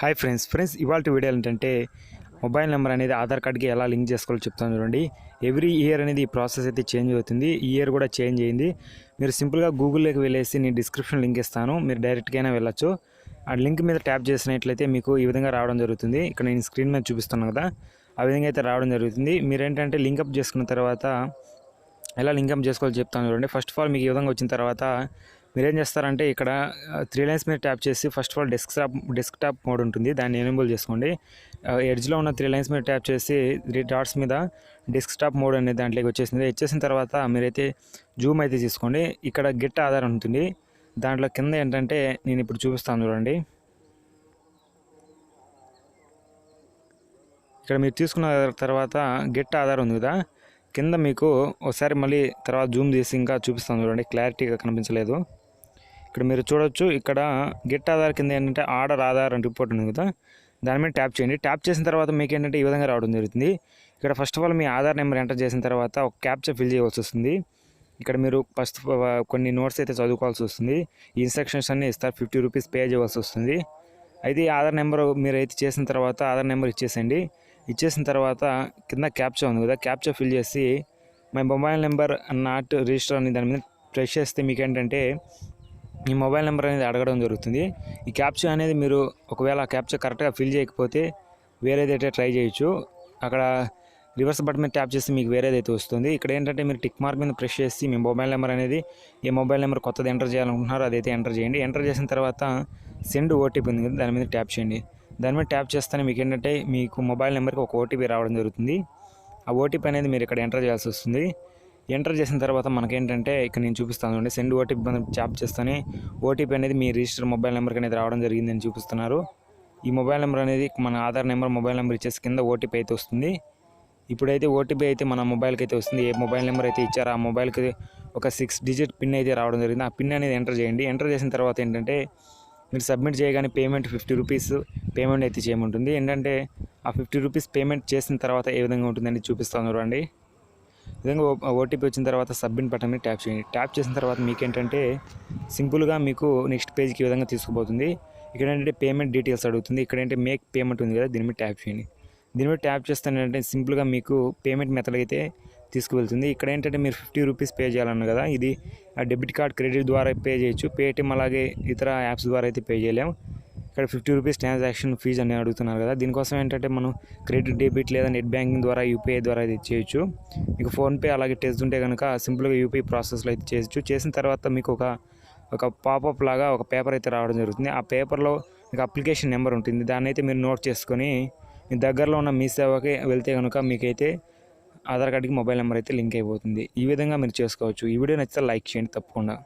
Hi friends. Friends ఇవాళ video ఏంటంటే mobile number అనేది ఆధార్ కార్డ్కి ఎలా లింక్ చేసుకోవాలో చెప్తాను చూడండి. ఎవ్రీ ఇయర్ అనేది ఈ ప్రాసెస్ అయితే చేంజ్ అవుతుంది. ఈ ఇయర్ కూడా చేంజ్ అయింది. మీరు సింపుల్గా గూగుల్లోకి వెళ్ళేసి నేను డిస్క్రిప్షన్ లింక్ ఇస్తాను. మీరు డైరెక్ట్గానే వెళ్ళొచ్చు. ఆ లింక్ మీద ట్యాప్ చేసినట్లయితే మీకు ఈ విధంగా రావడం జరుగుతుంది. ఇక్కడ నేను స్క్రీన్ మీద చూపిస్తున్నాను కదా. ఆ విధంగా అయితే రావడం జరుగుతుంది. మీరేంటంటే లింకప్ చేసుకున్న తర్వాత ఎలా లింకప్ చేసుకోవాలో చెప్తాను చూడండి. ఫస్ట్ ఆఫ్ ఆల్ మీకు ఈ విధంగా వచ్చిన తర్వాత మీరేం చేస్తారంటే ఇక్కడ త్రీ లైన్స్ మీద ట్యాప్ చేసి first of all desktop desktop mode ఉంటుంది. దాన్ని ఎనేబుల్ చేసుకోండి. ఎడ్జ్లో ఉన్న త్రీ లైన్స్ మీద ట్యాప్ చేసి త్రీ డాట్స్ మీద డెస్క్ టాప్ మోడ్ అనేది దాంట్లోకి వచ్చేసింది. వచ్చేసిన తర్వాత మీరైతే జూమ్ అయితే తీసుకోండి. ఇక్కడ గెట్ ఆధార్ ఉంటుంది. దాంట్లో కింద ఏంటంటే నేను ఇప్పుడు చూపిస్తాను చూడండి. ఇక్కడ మీరు తీసుకున్న తర్వాత గెట్ ఆధార్ ఉంది కదా. కింద మీకు ఒకసారి మళ్ళీ తర్వాత జూమ్ చేసి ఇంకా చూపిస్తాను చూడండి. క్లారిటీగా కనిపించలేదు. ఇక్కడ మీరు చూడొచ్చు ఇక్కడ గెట్ ఆధార్ కింద ఏంటంటే ఆర్డర్ ఆధార్ అని రిపోర్ట్ ఉంది కదా. దాని మీద ట్యాప్ చేయండి. ట్యాప్ చేసిన తర్వాత మీకు ఏంటంటే ఈ విధంగా రావడం జరుగుతుంది. ఇక్కడ ఫస్ట్ ఆఫ్ ఆల్ మీ ఆధార్ నెంబర్ ఎంటర్ చేసిన తర్వాత ఒక క్యాప్చర్ ఫిల్ చేయవలసి వస్తుంది. ఇక్కడ మీరు ఫస్ట్ కొన్ని నోట్స్ అయితే చదువుకోవాల్సి వస్తుంది. ఇన్స్ట్రక్షన్స్ అన్నీ ఇస్తారు. ఫిఫ్టీ రూపీస్ పే చేయవలసి వస్తుంది. అయితే ఈ ఆధార్ నెంబర్ మీరు అయితే చేసిన తర్వాత ఆధార్ నెంబర్ ఇచ్చేసండి ఇచ్చేసిన తర్వాత కింద క్యాప్చా ఉంది కదా. క్యాప్చా ఫిల్ చేసి my mobile number not register అని దాని మీద ప్రెస్ చేస్తే మీకు ఏంటంటే మీ మొబైల్ నెంబర్ అనేది అడగడం జరుగుతుంది. ఈ క్యాప్చా అనేది మీరు ఒకవేళ ఆ క్యాప్చా కరెక్ట్గా ఫిల్ చేయకపోతే వేరేదైతే ట్రై చేయొచ్చు. అక్కడ రివర్స్ బటన్ మీద ట్యాప్ చేస్తే మీకు వేరేదైతే వస్తుంది. ఇక్కడ ఏంటంటే మీరు టిక్ మార్క్ మీద ప్రెస్ చేసి మీ మొబైల్ నెంబర్ అనేది ఏ మొబైల్ నెంబర్ కొత్తది ఎంటర్ చేయాలనుకుంటున్నారో అదైతే ఎంటర్ చేయండి. ఎంటర్ చేసిన తర్వాత సెండ్ ఓటీపీ ఉంది కదా దాని మీద ట్యాప్ చేయండి. దాని మీద ట్యాప్ చేస్తేనే మీకు ఏంటంటే మీకు మొబైల్ నెంబర్కి ఒక ఓటీపీ రావడం జరుగుతుంది. ఆ ఓటీపీ అనేది మీరు ఇక్కడ ఎంటర్ చేయాల్సి వస్తుంది. ఎంటర్ చేసిన తర్వాత మనకేంటంటే ఇక్కడ నేను చూపిస్తాను చూడండి సెండ్ ఓటీపీ ట్యాప్ చేస్తేనే ఓటీపీ అనేది మీ రిజిస్టర్ మొబైల్ నెంబర్కి అనేది రావడం జరిగిందని చూపిస్తున్నారు. ఈ మొబైల్ నెంబర్ అనేది మన ఆధార్ నెంబర్ మొబైల్ నెంబర్ ఇచ్చేసి కింద ఓటీపీ అయితే వస్తుంది. ఇప్పుడైతే ఓటీపీ అయితే మన మొబైల్కి అయితే వస్తుంది. ఏ మొబైల్ నెంబర్ అయితే ఇచ్చారో ఆ మొబైల్కి ఒక సిక్స్ డిజిట్ పిన్ అయితే రావడం జరిగింది. ఆ పిన్ అనేది ఎంటర్ చేయండి. ఎంటర్ చేసిన తర్వాత ఏంటంటే మీరు సబ్మిట్ చేయగానే పేమెంట్ ఫిఫ్టీ రూపీస్ పేమెంట్ అయితే చేయమంటుంది. ఏంటంటే ఆ ఫిఫ్టీ రూపీస్ పేమెంట్ చేసిన తర్వాత ఏ విధంగా ఉంటుందని చూపిస్తాను చూడండి. విధంగా ఓటీపీ వచ్చిన తర్వాత సబ్మిట్ బటన్ మీద ట్యాప్ చేయండి. ట్యాప్ చేసిన తర్వాత మీకు ఏంటంటే సింపుల్గా మీకు నెక్స్ట్ పేజ్కి విధంగా తీసుకుపోతుంది. ఇక్కడ ఏంటంటే పేమెంట్ డీటెయిల్స్ అడుగుతుంది. ఇక్కడ ఏంటంటే మేక్ పేమెంట్ ఉంది కదా దీని మీద ట్యాప్ చేయండి. దీని మీద ట్యాప్ చేస్తే ఏంటంటే సింపుల్గా మీకు పేమెంట్ మెథడ్ అయితే తీసుకువెళ్తుంది. ఇక్కడ ఏంటంటే మీరు ఫిఫ్టీ రూపీస్ పే చేయాలన్న కదా ఇది ఆ డెబిట్ కార్డ్ క్రెడిట్ ద్వారా పే చేయొచ్చు. పేటిఎం అలాగే ఇతర యాప్స్ ద్వారా అయితే పే చేయలేము. ఇక్కడ ఫిఫ్టీ రూపీస్ ట్రాన్సాక్షన్ ఫీజ్ అని అడుగుతున్నారు కదా. దీనికోసం ఏంటంటే మనం క్రెడిట్ డెబిట్ లేదా నెట్ బ్యాంకింగ్ ద్వారా యూపీఐ ద్వారా అయితే చేయొచ్చు. మీకు ఫోన్పే అలాగే టెస్ట్ ఉంటే కనుక సింపుల్గా యూపీఐ ప్రాసెస్లో అయితే చేయొచ్చు. చేసిన తర్వాత మీకు ఒక ఒక పాపప్ లాగా ఒక పేపర్ అయితే రావడం జరుగుతుంది. ఆ పేపర్లో మీకు అప్లికేషన్ నెంబర్ ఉంటుంది. దాన్ని అయితే మీరు నోట్ చేసుకొని మీ దగ్గరలో ఉన్న మీ సేవకి వెళ్తే కనుక మీకైతే ఆధార్ కార్డుకి మొబైల్ నెంబర్ అయితే లింక్ అయిపోతుంది. ఈ విధంగా మీరు చేసుకోవచ్చు. ఈ వీడియో నచ్చితే లైక్ చేయండి తప్పకుండా.